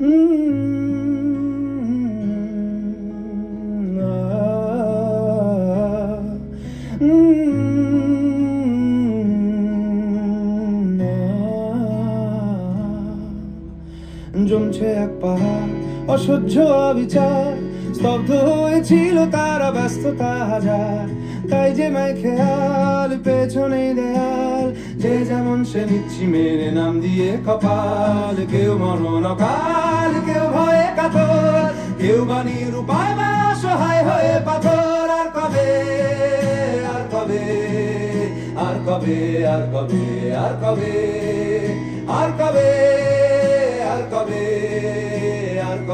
জমছে এক পাহাড় অসহ্য অবিচার স্তব্ধ হয়েছিল তারা ব্যস্ততা হাজার। তাই যে মাই খেয়াল পেছনে দেয়াল। যে যেমন সে নিচ্ছি মেরে নাম দিয়ে কপাল। কেউ মরণ অকাল, কেউ ভয়ে কাতর। কেউ বাণীর উপায় বা সহায় হয়ে পাথর। আর কবে আর কবে আর কবে আর কবে আর কবে আর কবে আর কবে।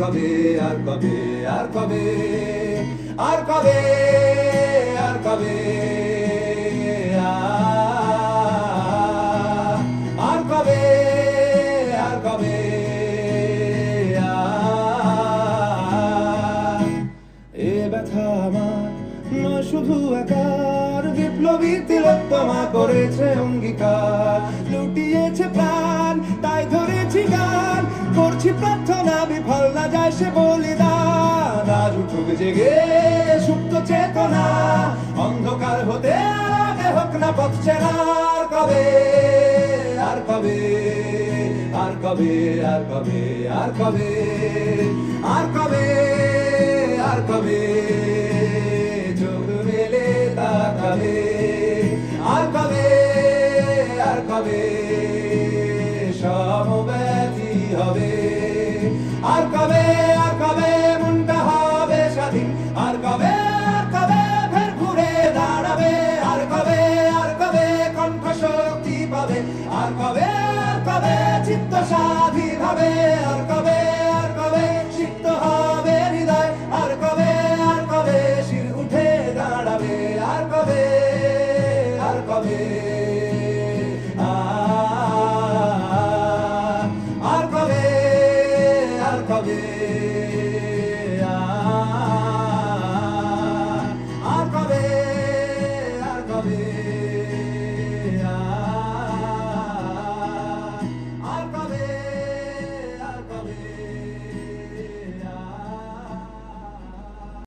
কবে, আর কবে আর কবে আর কবে আর কবে আর কবে আর কবে, এ ব্যথা শুধু একার বিপ্লবী তিলোত্তমা করেছে অঙ্গীকার। করছি প্রার্থনা, বিফল না যায় সে বলিদান। আজ উঠুক জেগে সুপ্ত চেতনা, অন্ধকার হতে আগে হোক না পথ চেনা আর কবে আর কবে আর কবে আর কবে আর কবে, আর হবে। আর কবে আর কবে মনটা হবে স্বাধীন? আর কবে আর কবে ফের ঘুরে দাঁড়াবে? আর কবে আর কবে কণ্ঠ শক্তি পাবে? আর কবে আর কবে চিত্ত স্বাধীন হবে? আর কবে আর কবে সিক্ত হবে হৃদয়? আর কবে আর কবে শির উঠে দাঁড়াবে? আর কবে আর কবে